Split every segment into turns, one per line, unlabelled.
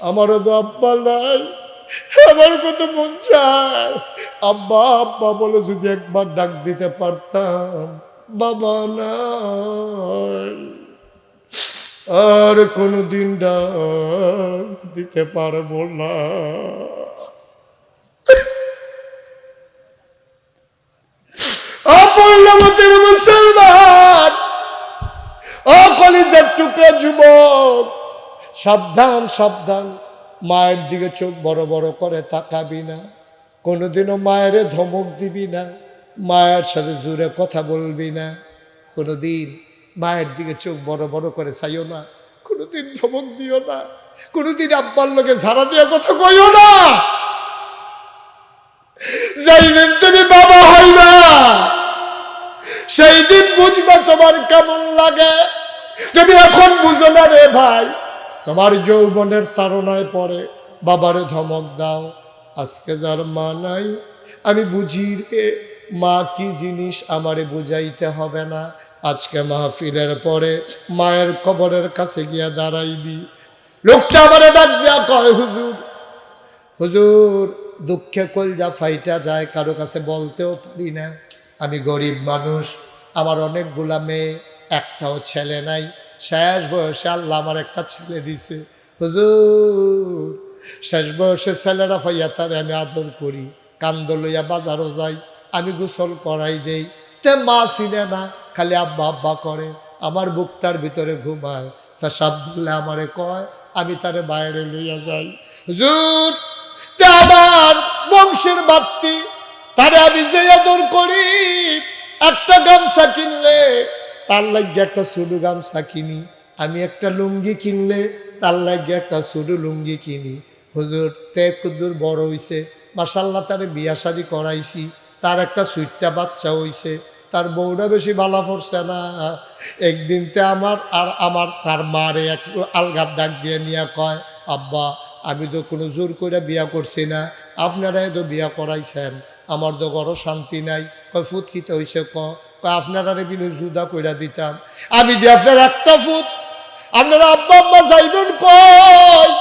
আমারও তো আব্বা নাই, আমার কত মন চায়। আব্বা আব্বা বলে যদি একবার ডাক দিতে পারতাম, বাবা নাই। আর কোনোদিন ডাক দিতে পারব না। অপূর্ণমতির মুসলমান ও কলিজের টুকরা যুবক সাবধান সাবধান। মায়ের দিকে চোখ বড় বড় করে তাকাবি না। কোনোদিনও মায়ের ধমক দিবি না। মায়ের সাথে জুড়ে কথা বলবি না। কোনোদিন মায়ের দিকে চোখ বড় বড় করে চাইও না। কোনোদিন ধমক দিও না। কোনোদিন আব্বার লোকে ঝাড়া দিয়ে কথা কইও না। যেই দিন তুমি বাবা হইবা সেই দিন বুঝবে তোমার কেমন লাগে। তুমি এখন বুঝো না রে ভাই। তোমার যৌবনের তাড়নায় পড়ে বাবারে ধমক দাও। আজকে যার মা নাই, আমি বুঝি রে, মা কি জিনিস আমারে বুঝাইতে হবে না? আজকে মাহফিলের পরে মায়ের কবরের কাছে গিয়া দাঁড়াইবি। লোকটা আমারে ডাক দেয়া কয়, হুজুর হুজুর, দুঃখে কলজা ফাইটা যায়, কারও কাছে বলতেও পারি না। আমি গরিব মানুষ, আমার অনেকগুলা মেয়ে, একটাও ছেলে নাই। শেষ বয়সে আল্লাহ আমার একটা ছেলে দিছে। হুজুর, শেষ বয়সে ছেলেরা ফাইয়া তারে আমি আদর করি, কান্দ লইয়া বাজারও যাই, আমি গোসল করাই দেই। তে মা চিনে না, খালি আব্বা আব্বা করে, আমার বুকটার ভিতরে ঘুমায়। তা সাপ ধরলে আমারে কয়, আমি তারে বাইরে লইয়া যাই। হুজুর, তে আমার বংশের বাত্তি তারে আমি যে আদর করি, একটা গামছা কিনলে তার লাগিয়ে একটা ছোট গামছা কিনি। আমি একটা লুঙ্গি কিনলে তার লাগিয়ে একটা ছোট লুঙ্গি কিনি। হুজুর, তে কুদুর বড় হইছে। মাসাল্লাহ তারে বিয়া শাদি করাইছি। তার একটা সুইটটা বাচ্চা হইছে। তার বউটা বেশি ভালো পড়ছে না। একদিন তে আমার আর আমার, তার মারে এক আলগার ডাক দিয়ে নিয়ে কয়, আব্বা, আমি তো কোনো জোর করে বিয়া করছি না। আপনারাই তো বিয়া করাইছেন। আমার তো বড় শান্তি নাই। কয় ফুট কিতে হয়েছে ক? আপনারা বিনু জুদা কইরা দিতাম। আমি যে আপনার একটা ফুট আপনারা আব্বা আম্মা যাইবেন কয়?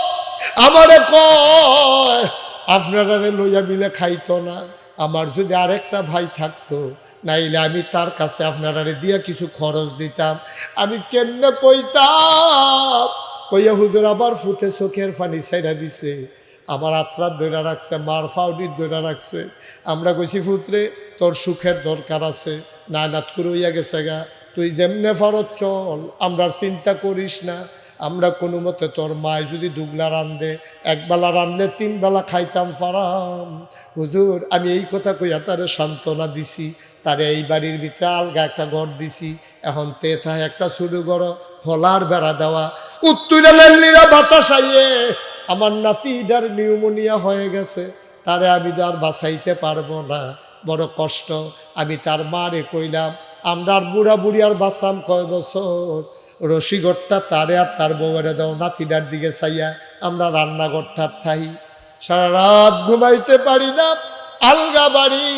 আমারে কয় আপনারা লইয়া মিলে খাইতো না। আমার যদি আরেকটা ভাই থাকতো, নাইলে আমি তার কাছে আপনারা দিয়া কিছু খরচ দিতাম। আমি কেমনে কইতাম? কইয়া হুজুর, আবার ফুতে চোখের পানি ছাইরা দিছে। আমার আত্রাত দৈরা রাখছে, মার ফাউডির দৈরা রাখছে। আমরা কইছি, ফুতরে তোর সুখের দরকার আছে না নাত করে হইয়া গেছে গা। তুই যেমনে ফরত চল, আমরা চিন্তা করিস না। আমরা কোনো মতে তোর মায় যদি দুগলা রান্ধে একবেলা রান্ধলে তিন বেলা খাইতাম ফারাম। হুজুর, আমি এই কথা কইয়া তারে সান্ত্বনা দিছি। তারে এই বাড়ির ভিতরে আলগা একটা ঘর দিছি। এখন তেথায় একটা শুরু করো হলার বেড়া দেওয়া। উত্তরে বাতাস আইয়ে। আমার নাতিটার নিউমোনিয়া হয়ে গেছে। তারে আমি তো আর বাঁচাইতে পারব না। বড় কষ্ট। আমি তার মারে কইলাম আমরা বুড়া বুড়ি আর বাঁচাম কয় বছর? রসিগড়টা তারে আর তার বউরে দাও, নাতিটার দিকে চাইয়া আমরা রান্নাঘরটা থাই। সারা রাত ঘুমাইতে পারি না, আলগা বাড়ি,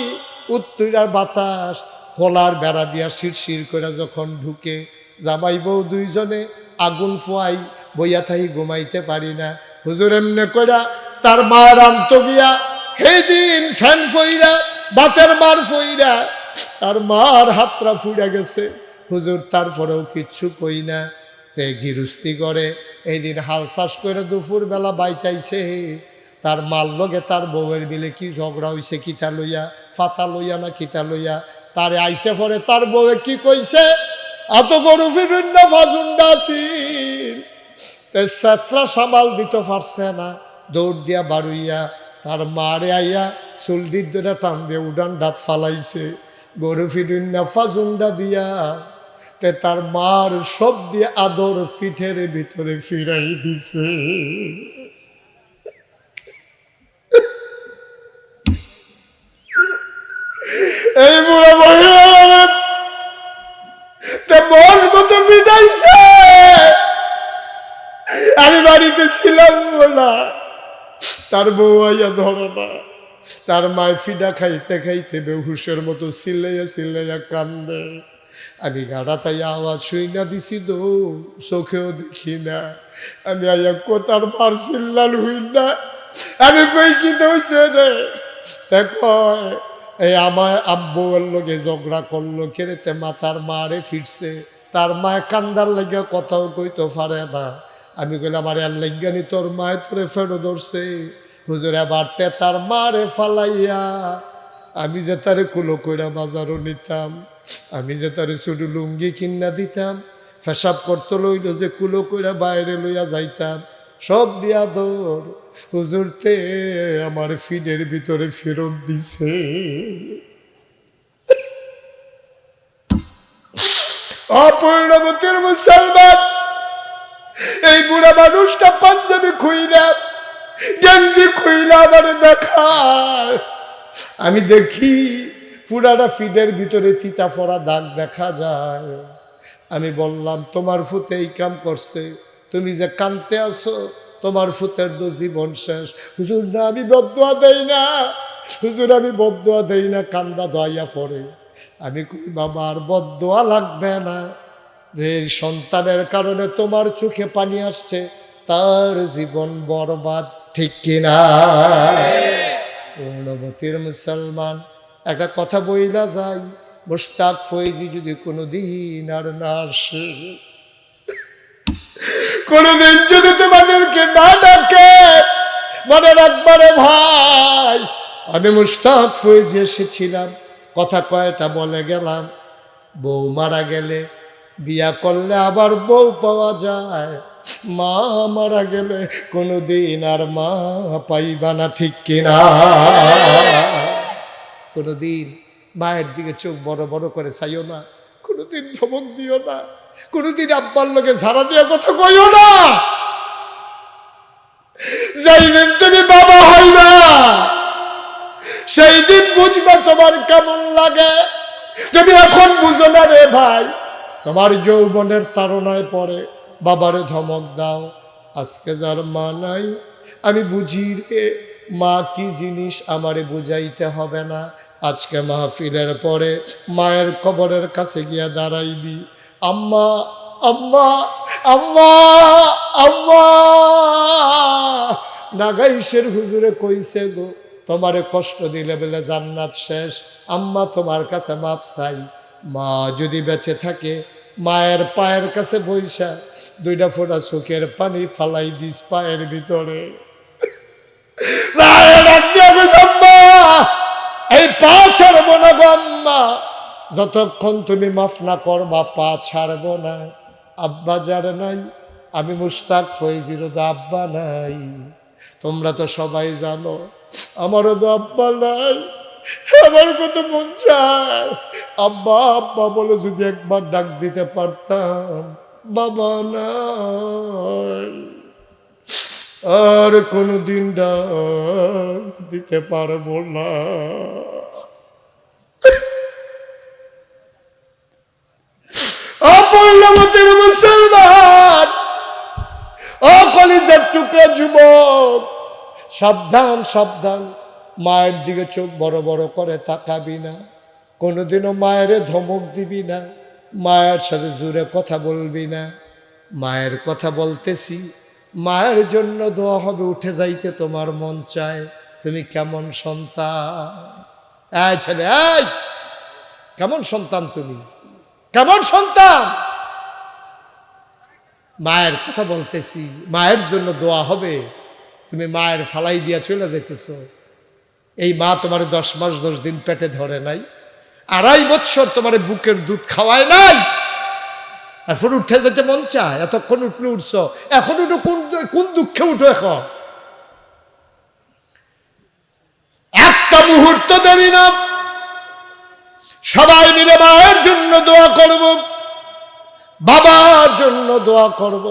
উত্তরার বাতাস, হোলার বেড়া দিয়া শিরশির করে যখন ঢুকে, জামাই বউ দুইজনে আগুন ফোয়াই, বইয়া থাই, ঘুমাইতে পারি না। হুজুর এমনে কইরা, তার মায়ের আন্ত গিয়া সেই দিন ফ্যান ফইরা বাতের মার ফইরা তার মার হাতরা ফুড়ে গেছে। হুজুর, তারপরেও কিচ্ছু কই না। তে গিরুস্তি করে। এই দিন হাল চাষ করে দুপুর বেলা বাইতাইছে। তার মাল লগে তার বউয়ের মিলে কি ঝগড়া হইছে কিতা লইয়া, ফাতা লইয়া না কিতা লইয়া, তারে আইসে পরে তার বউয়ে কি কইছে? এত গরু ফিরুন না ফাজুন্ডা সেত্রা সামাল দিতে পারছে না। দৌড় দিয়া বাড়ুইয়া তার মারে আইয়া চুলডির ধরে টান দিয়ে উডান দাঁত ফালাইছে, গরু ফিরুন না ফাজুন্ডা দিয়া। তে তার মার সব দিয়ে আদর পিঠের ভিতরে ফিরাই দিছে। এই বুড়া মহিলা মন মতো ফিটাইছে আমি বাড়িতে ছিলাম না, তার বউ আইয়া ধরো না। তার মায় ফিডা খাইতে খাইতে বেহুশের মতো সিলাইয়া সিলাইয়া কান্দে। আমি গাড়া তাই আওয়াজ শুই না দিছি দো চোখেও দেখি না। আমি আয়া কোথার মার চিল্লাল হই না। আমি কই কি দইছে রে? তে কয়, এই আমার আব্বু এর লোকে ঝগড়া করল, কেড়েতে মাতার মারে ফিরছে। তার মায় কান্দার লেগে কথাও কইতে পারে না। আমি কইলাম আমার আর লেগানি তোর মায় তোরে ফেরো ধরছে। হুজুর আবার তার মারে ফালাইয়া আমি যে তারে কুলো কইরা বাজারও নিতাম, আমি যে তারে শুধু লুঙ্গি কিনা দিতাম, ফেসাব করতে লইল যে কুলো কইরা বাইরে লইয়া যাইতাম। সব বিয়াদর হুজুরতে আমার ফিডের ভিতরে ফেরত দিছে। অপূর্ণবতীর মুসলমান, এই বুড়া মানুষটা পাঞ্জাবি খুইলা গেঞ্জি খুইলা আমার দেখায়। আমি দেখি পুরাটা ফিডের ভিতরে তিতা ফড়া দাগ দেখা যায়। আমি বললাম, তোমার ফুতে এই কাম করছে। তুমি যে কানতে আসো তোমার ফুতের তো জীবন শেষ। হুজুর, না, আমি বদুয়া দেই না। হুজুর, আমি বদুয়া দেই না, কান্দা দয়া পড়ে আমি কই, বাবা, আর বদুয়া লাগবে না। যে সন্তানের কারণে তোমার চোখে পানি আসছে, তার জীবন বরবাদ। ঠিক কিনা? পূর্ণবতীর মুসলমান, একটা কথা বইলা যাই মুস্তাক ফৈজি যদি কোনো দিন আর না আসে, কোনোদিন যদি তোমাদেরকে না ডাকে, মনে রাখবারে ভাই, আমি মুস্তাক ফৈজি এসেছিলাম, কথা কয়টা বলে গেলাম, বউ মারা গেলে বিয়া করলে আবার বউ পাওয়া যায়। মা মারা গেলে কোনোদিন আর মা পাইবা না, ঠিক কিনা? কোনোদিন মায়ের দিকে চোখ বড় বড় করে চাইও না, কোনোদিন ধমক দিও না, কোনোদিন আব্বার লোকে ঝাড়া দিয়ে কথা কইও না। যেই দিন তুমি বাবা হইবা, সেই দিন বুঝবে তোমার কেমন লাগে। তুমি এখন বুঝো না রে ভাই তোমার যৌবনের তাড়নায় পড়ে বাবারে ধমক দাও। আজকে যার মা নাই, আমি বুঝি রে, মা কি জিনিস আমারে বুঝাইতে হবে না। আজকে মাহফিলের পরে মায়ের কবরের কাছে গিয়া দাঁড়াইবি। আম্মা আম্মা আম্মা আম্মা! নাগাইশের হুজুরে কইছে গো, তোমারে কষ্ট দিলে বলে জান্নাত শেষ। আম্মা, তোমার কাছে মাপ চাই। মা যদি বেঁচে থাকে মায়ের পায়ের কাছে বইসা দুইটা ফোঁটা চোখের পানি ফালাই দিস পায়ের ভিতরে। মায়ের ডাক দিয়া কইছে, "আম্মা, এই পা ছাড়বো না গো আম্মা। যতক্ষণ তুমি মাফ না করবা পা ছাড়বো না। আব্বা যার নাই আমি মুস্তাক ফৈজির তো আব্বা নাই। তোমরা তো সবাই জানো আমারও তো আব্বা নাই। আমার কত মন চায়। আব্বা আব্বা বলে যদি একবার ডাক দিতে পারতাম, বাবা নাই। আর কোনোদিন ডাক দিতে পারব না। মুসলমান ও কলিজের টুকরা যুবক, সাবধান সাবধান। মায়ের দিকে চোখ বড় বড় করে তাকাবি না। কোনোদিনও মায়ের ধমক দিবি না। মায়ের সাথে জুড়ে কথা বলবি না। মায়ের কথা বলতেছি, মায়ের জন্য দোয়া হবে, উঠে যাইতে তোমার মন চায়। তুমি কেমন সন্তান? ছেলে, এই! কেমন সন্তান তুমি? কেমন সন্তান? মায়ের কথা বলতেছি, মায়ের জন্য দোয়া হবে। তুমি মায়ের ফালাই দিয়া চলে যেতেছ এই মা তোমার দশ মাস, দশ দিন পেটে ধরে নাই, আড়াই বছর তোমার বুকের দুধ খাওয়ায় নাই। আর উঠে যেতে মন চায়, এতক্ষণ উঠলে উঠছ, এখন উঠো কোন কোন দুঃখে উঠো এখন? একটা মুহূর্ত দেরি না। সবাই মিলে মায়ের জন্য দোয়া করব, বাবার জন্য দোয়া করব।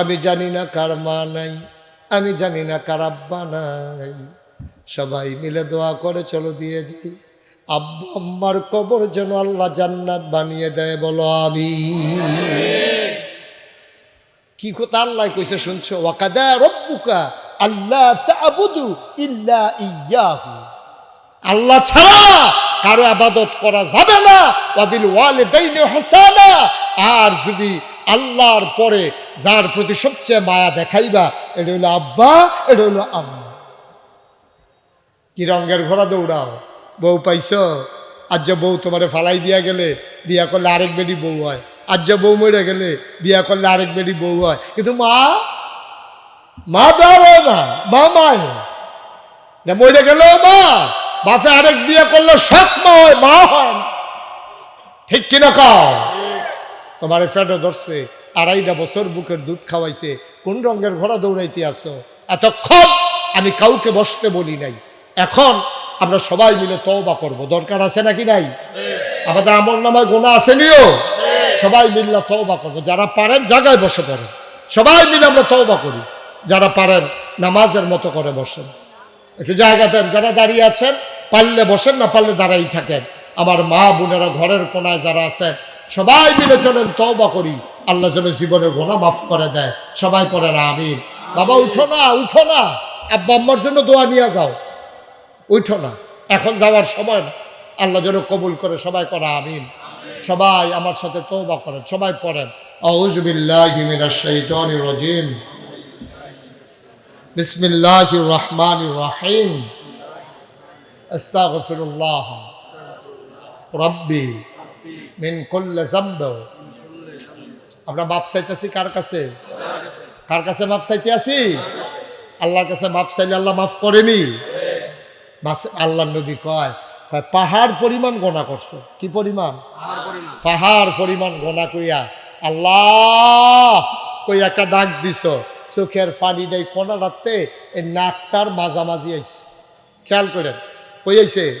আমি জানি না কার মা নাই, আমি জানি না কার আব্বা নাই। সবাই মিলে দোয়া করে, চলো দিয়ে যাই। আব্বা আম্মার কবর যেন আল্লাহ জান্নাত বানিয়ে দেয়, বলো আমি কি কথা আল্লাহ কইছে শুনছো? ওয়াকাদা রব্বুকা আল্লাহ তাবুদু ইল্লা ইয়াহু। আল্লাহ ছাড়া কারও আবাদত করা যাবে না। ওয়াবিল ওয়ালিদাইনি হাসানা। আর যদি আল্লাহর পরে যার প্রতি সবচেয়ে মায়া দেখাইবা, এটা হলো আব্বা, এটা হলো আম্মা। কি রঙের ঘোড়া দৌড়াও? বউ পাইছ? আজ বউ তোমারে ফালাই দিয়া গেলে বিয়া করলে আরেক বেডি বউ হয়। আজ বউ মরে গেলে বিয়া করলে আরেক বেডি বউ হয়। কিন্তু মা মা দাঁড়ায় না, মা মায়। না মরে গেল মা, বাপে আরেক বিয়ে করলে সৎ মা হয় মা হয়। ঠিক কিনা কাও? তোমার ফেটে ধরছে, আড়াইটা বছর বুকের দুধ খাওয়াইছে। কোন রঙের ঘোড়া দৌড়াইতে আসো? এতক্ষণ আমি কাউকে বসতে বলি নাই। এখন আমরা সবাই মিলে তওবা করব। দরকার আছে নাকি নাই? আমাদের আমল নামায় গোনা আসেনিও সবাই মিললে তওবা করব। যারা পারেন জায়গায় বসে পড়েন। সবাই মিলে আমরা তওবা করি। যারা পারেন নামাজের মতো করে বসেন। একটু জায়গা দেন। যারা দাঁড়িয়ে আছেন, পারলে বসেন, না পারলে দাঁড়াই থাকেন। আমার মা বোনেরা ঘরের কোনায় যারা আছেন, সবাই মিলে চলেন, তওবা করি। আল্লাহ যেন জীবনের গোনা মাফ করে দেয়। সবাই পড়েন, আমিন। বাবা, উঠো না উঠো না। আব্বা, আম্মার জন্য দোয়া নিয়ে যাও। উঠো না। এখন যাওয়ার সময় না। আল্লাহ যেন কবুল করে, সবাই করা আমিন। সবাই আমার সাথে তওবা করেন, সবাই পড়েন। রাজিম। বিসমিল্লাহির রহমানির রহিম। আস্তাগফিরুল্লাহ। রাব্বি মিন কুল্লি যামব। আমরা মাপ চাইতেছি কার কাছে? কার কাছে মাপ চাইতে আছি? আল্লাহর কাছে মাপ চাইলে আল্লাহ মাফ করেনি। মাস- আল্লাহ নবী কয় কয় পাহাড় পরিমাণ গোনা করছ। কি পরিমাণ? পাহাড় পরিমাণ। গোনা কইয়া আল্লাহ কই একটা ডাক দিছ চোখের পানি নেই কোনা রাখতে এই নাকটার মাঝামাঝি আইছে। খেয়াল করেন কই আইছে?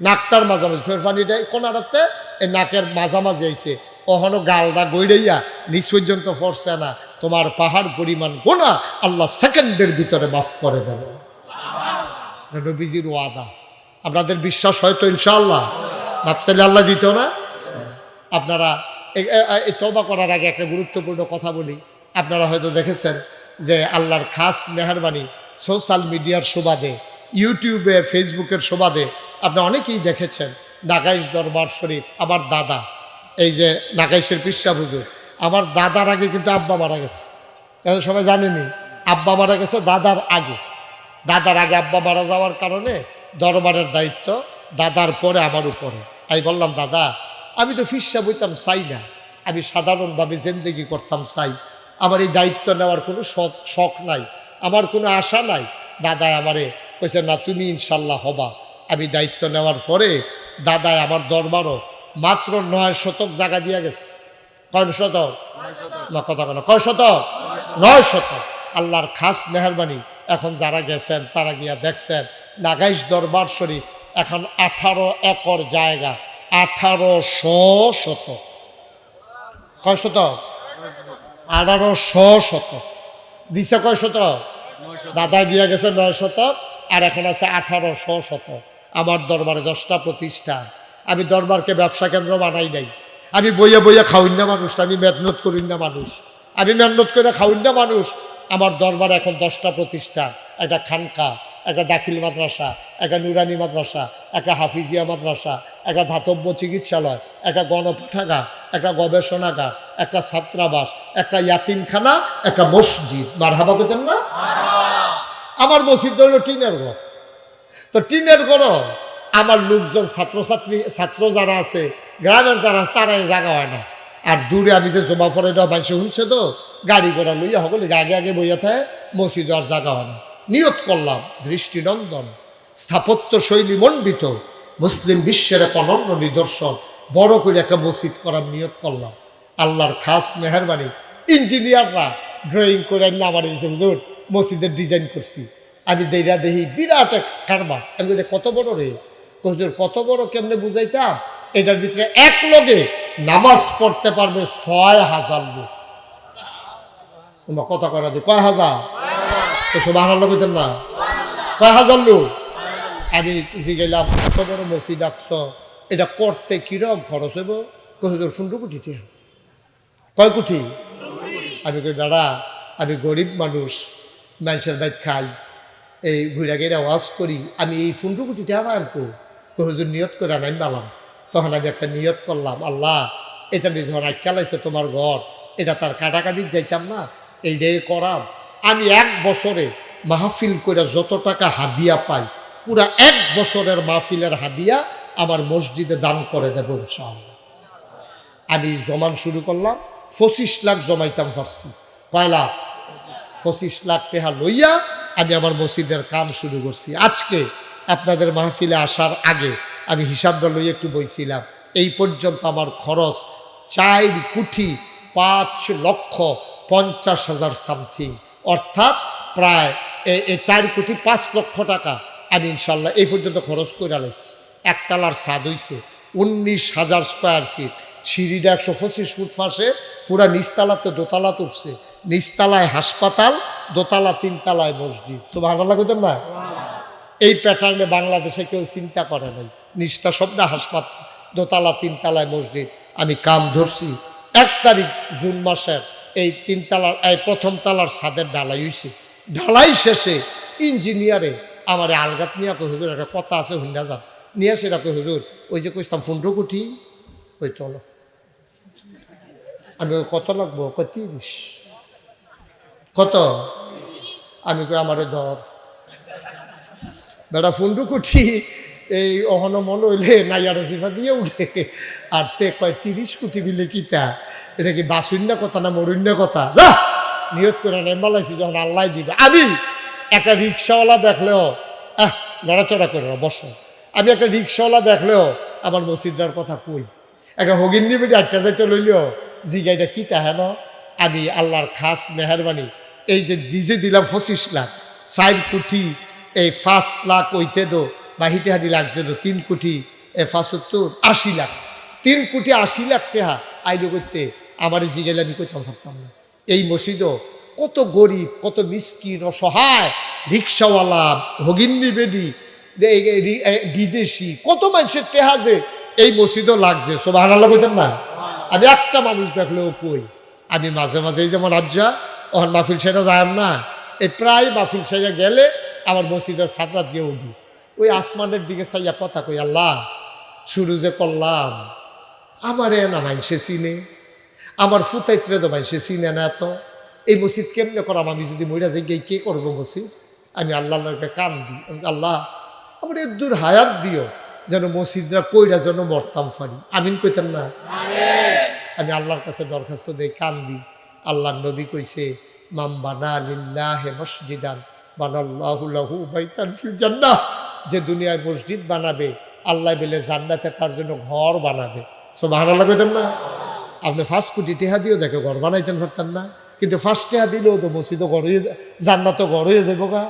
নাকটার মাঝামাঝি চোখের পানি নেই কোনা রাখতে এই নাকের মাঝামাঝি আইছে। কখনো গালটা গইড়াইয়া নিচ পর্যন্ত পড়ছে না তোমার পাহাড় পরিমাণ গোনা আল্লাহ সেকেন্ডের ভিতরে মাফ করে দেবে। নবীজির ওয়াদা। আপনাদের বিশ্বাস হয়তো ইনশাআল্লাহ? ভাবছেন আল্লাহ দিত না? আপনারা তবা করার আগে একটা গুরুত্বপূর্ণ কথা বলি। আপনারা হয়তো দেখেছেন যে আল্লাহর খাস মেহরবানি সোশ্যাল মিডিয়ার সুবাদে, ইউটিউবে, ফেসবুকের সুবাদে আপনি অনেকেই দেখেছেন। নাগাইশ দরবার শরীফ, আমার দাদা, এই যে নাগাইশের পিসা হুজুর, আমার দাদার আগে কিন্তু আব্বা মারা গেছে। সবাই জানেনি আব্বা মারা গেছে দাদার আগে। দাদার আগে আব্বা মারা যাওয়ার কারণে দরবারের দায়িত্ব দাদার পরে আমার উপরে। আমি বললাম দাদা আমি তো ফিসা বইতাম চাই না। আমি সাধারণভাবে জিন্দেগি করতাম চাই। আমার এই দায়িত্ব নেওয়ার কোনো শখ- নাই। আমার কোনো আশা নাই। দাদায় আমারে কইছে না তুমি ইনশাল্লাহ হবা। আমি দায়িত্ব নেওয়ার পরে দাদায় আমার দরবারও মাত্র নয় শতক জায়গা দিয়ে গেছে। কয় শতক? না কথা বলো কয় শতক। নয় শতক। আল্লাহর খাস মেহরবানি। এখন যারা গেছেন, তারা গিয়া দেখছেন, নাগাইশ দরবার শরীফ এখন আঠারো একর জায়গা, আঠারোশো শত। কয় শতক আঠারোশো শতক দিছে কয় শত? দাদা দিয়া গেছে নয় শতক আর এখন আছে আঠারোশো শতক আমার দরবারে দশটা প্রতিষ্ঠান। আমি দরবারকে ব্যবসা কেন্দ্র বানাই নাই। আমি বইয়ে বইয়ে খাউন না মানুষ, আমি মেহনত করি না মানুষ। আমি মেহনত করে খাউন না মানুষ। আমার দরবারে এখন দশটা প্রতিষ্ঠান একটা খানকা, একটা দাখিল মাদ্রাসা, একটা নুরানি মাদ্রাসা, একটা হাফিজিয়া মাদ্রাসা, একটা ধাতব্য চিকিৎসালয়, একটা গণপাঠাগার, একটা গবেষণাগার, একটা ছাত্রাবাস, একটা ইয়াতিমখানা, একটা মসজিদ। মারহাবা পেতেন না? আমার মসজিদ হলো টিনের ঘর। তো টিনের ঘর আমার লোকজন, ছাত্রছাত্রী, ছাত্র যারা আছে, গ্রামের যারা, তারা এই জায়গা হয় না। আর দূরে আমি যে জমা দেওয়া মানুষ শুনছে তো, গাড়ি ঘোড়া লইয়া সকলে আগে আগে বইয়া থাকে, মসজিদ আর জায়গা হয় না। নিয়ত করলাম, দৃষ্টিনন্দন, স্থাপত্য শৈলী মণ্ডিত, মুসলিম বিশ্বের এক অনন্য নিদর্শন, বড় করে একটা মসজিদ করার নিয়ত করলাম। আল্লাহর খাস মেহরবানি, ইঞ্জিনিয়াররা ড্রয়িং করে না আমার এই হুজুর, মসজিদের ডিজাইন করছি। আমি দেইরা দেহি বিরাট এক কারবার। আমি কত বড় রে? হুজুর, কত বড় কেমনে বুঝাইতাম? এটার ভিতরে এক লগে নামাজ পড়তে পারবে ছয় হাজার লোক। তোমার কথা কয়না দি, কয় হাজার? তো সব না। কয় হাজার লোক? আমি জিগেলাম কত বড় মসজিদ এটা করতে কিরম খরচ হইব? কহিদুর ফুন্ডু কুটিতে কয় কুঠি আমি কই দাদা আমি গরিব মানুষ, মানুষের বাইত খাই, এই ঘুরা গেরা ওয়াজ করি, আমি এই ফুন্ডু আমার কো কই, হুজুর, নিয়ত করে আমি পালাম তখন আমি একটা নিয়ত করলাম, আল্লাহ, এটা নিয়ে যখন আইকালাইছে তোমার ঘর? এটা তার কাটাকাটি যাইতাম না, এইটাই করাম আমি এক বছরে মাহফিল করে যত টাকা হাদিয়া পাই, পুরা এক বছরের মাহফিলের হাদিয়া আমার মসজিদে দান করে দেব ইনশাআল্লাহ। আমি জমান শুরু করলাম, পঁচিশ লাখ জমাইতাম পারছি কয় লাখ পঁচিশ লাখ টাকা লইয়া আমি আমার মসজিদের কাম শুরু করছি। আজকে আপনাদের মাহফিলে আসার আগে আমি হিসাবটা লইয়া একটু বইছিলাম। এই পর্যন্ত আমার খরচ চার কোটি পাঁচ লক্ষ পঞ্চাশ হাজার সামথিং। অর্থাৎ প্রায় চার কোটি পাঁচ লক্ষ টাকা আমি ইনশাল্লাহ এই পর্যন্ত খরচ করে আলাইছি একতলার ছাদ হইছে উনিশ হাজার স্কোয়ার ফিট। সিঁড়িটা একশো পঁচিশ ফুট ফাঁসে পুরা নিচতলাতে দোতলা তুলছে। নিচতলায় হাসপাতাল দোতলা তিনতলায় মসজিদ। সব ভালো লাগতেন না এই প্যাটার্নে বাংলাদেশে কেউ চিন্তা করে নাই। নিষ্ঠা শব্দ হাসপাতাল দোতলা, তিনতলায় মসজিদ। আমি কাম ধরছি। এক তারিখ, জুন মাসের এই তিনতলার, এই প্রথম তালার ছাদের ঢালাই হয়েছে ঢালাই শেষে ইঞ্জিনিয়ারে আমার আলগাত নিয়ে কই হুজুর, একটা কথা আছে হুন্ডা যান। নিয়ে আসে কই হুজুর, ওই যে কইতাম পনেরো কোটি ওই তো আমি কত লাগবো? কই তিরিশ। কত? আমি কই আমারে ধর। বেটা ফুন্ডু কুঠি? এই অহন মন হইলে নাইয়ার সিফা দিয়ে উঠে। আর তে কয় তিরিশ কোটি বিলে কিতা এটা কি বাসুন্য কথা না মরুন্য কথা? যা! নিয়ত করে নেই বলাইছি যখন আল্লাহ দিবে। আমি একটা রিক্সাওয়ালা দেখলেও আহ নড়াচড়া করে না, বসো। আমি একটা রিক্সাওয়ালা দেখলেও আমার মসজিদার কথা কই। একটা হগিন্নি বেটি আটটা যাইতে লইলেও জিগাইটা কি হেন? আমি আল্লাহর খাস মেহরবানি এই যে নিজে দিলাম পঁচিশ লাখ চার কোটি এই পাঁচ লাখ ওইতে দো বা হিটে হাঁটি লাগছে তো তিন কোটি এ পাঁচত্তর আশি লাখ। তিন কোটি আশি লাখ টেহা আইলো করতে। আমার জিগাইলে আমি কইতাম পারতাম না এই মসজিদও কত গরিব, কত মিসকিন, অসহায়, রিক্সাওয়ালা, ভগিন্নি বেডি বিদেশি, কত মানুষের টেহাজে এই মসজিদও লাগছে। সব হানাল্লা কইতেন না? আমি একটা মানুষ দেখলেও কই? আমি মাঝে মাঝে যেমন রাজ্জা ওখান মাহফিল সেটা যায় না। এই প্রায় মাহফিল সেটা গেলে আমার মসজিদের ছাত্রা দিয়ে উঠি। ওই আসমানের দিকে চাইয়া কথা কই আল্লাহ শুরু যে করলাম আমারে না মাইনসে চিনে আমার ফুতাইত্রে তো মাইনসে চিনে না এত। এই মসজিদ কেমনে করাম? আমি যদি মহিলা যাই গিয়ে কে করব মসজিদ? আমি আল্লাহ আল্লাহকে কান দিই। আল্লাহ আমার দূর হায়াত দিও যেন মসজিদরা কইরা যেন মরতাম ফারি। আমিন কইতেন না? আমি আল্লাহর কাছে দরখাস্ত দেই কান দিই। আল্লাহর নবী কইছে মাম বানা লিল্লাহে মসজিদান বানাল্লাহু লাহু বাইতান ফিল জান্নাহ। যে দুনিয়ায় মসজিদ বানাবে, আল্লাহ বলে জান্নাতে তার জন্য ঘর বানাবে। সুবহানাল্লাহ কইতেন না? আপনি ফার্স্ট কোটি টেহা দিয়েও দেখে ঘর বানাইতেন পারতেন না। কিন্তু ফার্স্ট টেহা দিলেও তো মসজিদও ঘর হয়ে জান্নাতও ঘর হয়ে যাব গা।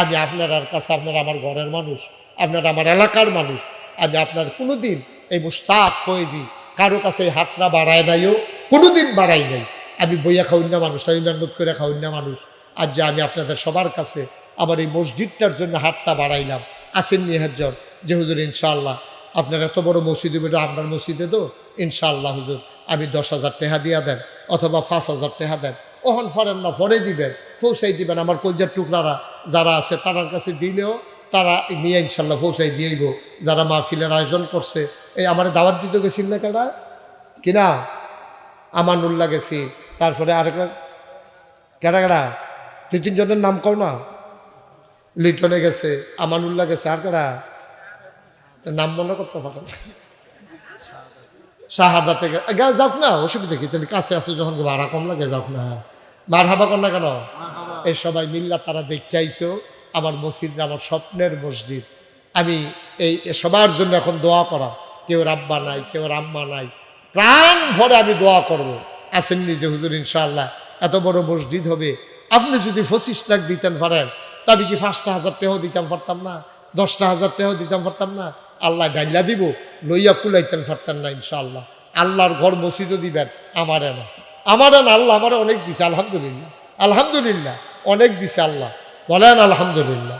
আমি আপনার কাছে, আপনার আমার ঘরের মানুষ, আপনার আমার এলাকার মানুষ, আমি আপনার কোনোদিন এই মুস্তাক ফয়েজি, কারও কাছে হাতটা বাড়ায় নাইও, কোনোদিন বাড়াই নাই। আমি বইয়া খাউন্না মানুষ আমি মেহনত করে খাউন্না মানুষ। আজ যে আমি আপনাদের সবার কাছে আমার এই মসজিদটার জন্য হাতটা বাড়াইলাম আসেন নিহাজন যে হুজুর, ইনশাআল্লাহ, আপনার এত বড় মসজিদে বেটা আপনার মসজিদে তো, ইনশাআল্লাহ হুজুর, আমি দশ হাজার টেহা দিয়া দেন, অথবা পাঁচ হাজার টেহা দেন। ওহন ফরেন না, ফরে দিবেন, পৌঁছাই দিবেন আমার কলজার টুকরারা, যারা আছে তারার কাছে দিলেও তারা নিয়ে ইনশাল্লাহ পৌঁছাই দিয়েইব। যারা মাহফিলের আয়োজন করছে, এই আমার দাওয়াত দিতে গেছিল না কেনা কিনা আমানুল্লাহ গেছি, তারপরে আরেকটা কেনা কেনা দুই তিনজনের নাম কও না? লিটনে গেছে আমানুল্লাহ গেছে আর কেনা তার নাম মনে করতে পারে না। শাহাদাতে গে- গে না অসুবিধা কি? কাছে আছে যখন ভাড়া কম লাগে না। মার হাবা কর না কেন? এই সবাই মিল্লা তারা দেখতে আইসো আমার মসজিদ আমার স্বপ্নের মসজিদ। আমি এই সবার জন্য এখন দোয়া করা। কেউ রাব্বা নাই কেউ রাম্মা নাই। প্রাণ ভরে আমি দোয়া করব। আসেন নিজে হুজুর ইনশাআল্লাহ এত বড় মসজিদ হবে। আপনি যদি পঁচিশ লাখ দিতেন পারেন তবে কি পাঁচটা হাজার তেহ দিতাম পারতাম না? দশটা হাজার তেহ দিতাম পারতাম না? আল্লাহ ডাইলা দিব, লইয়া কুলাইতেন পারতেন না ইনশাআল্লাহ। আল্লাহর ঘর মসজিদও দিবেন, আমারে না। আমার না, আল্লাহ আমার অনেক দিছে, আলহামদুলিল্লাহ। আলহামদুলিল্লাহ, অনেক দিছে আল্লাহ। বলেন আলহামদুলিল্লাহ।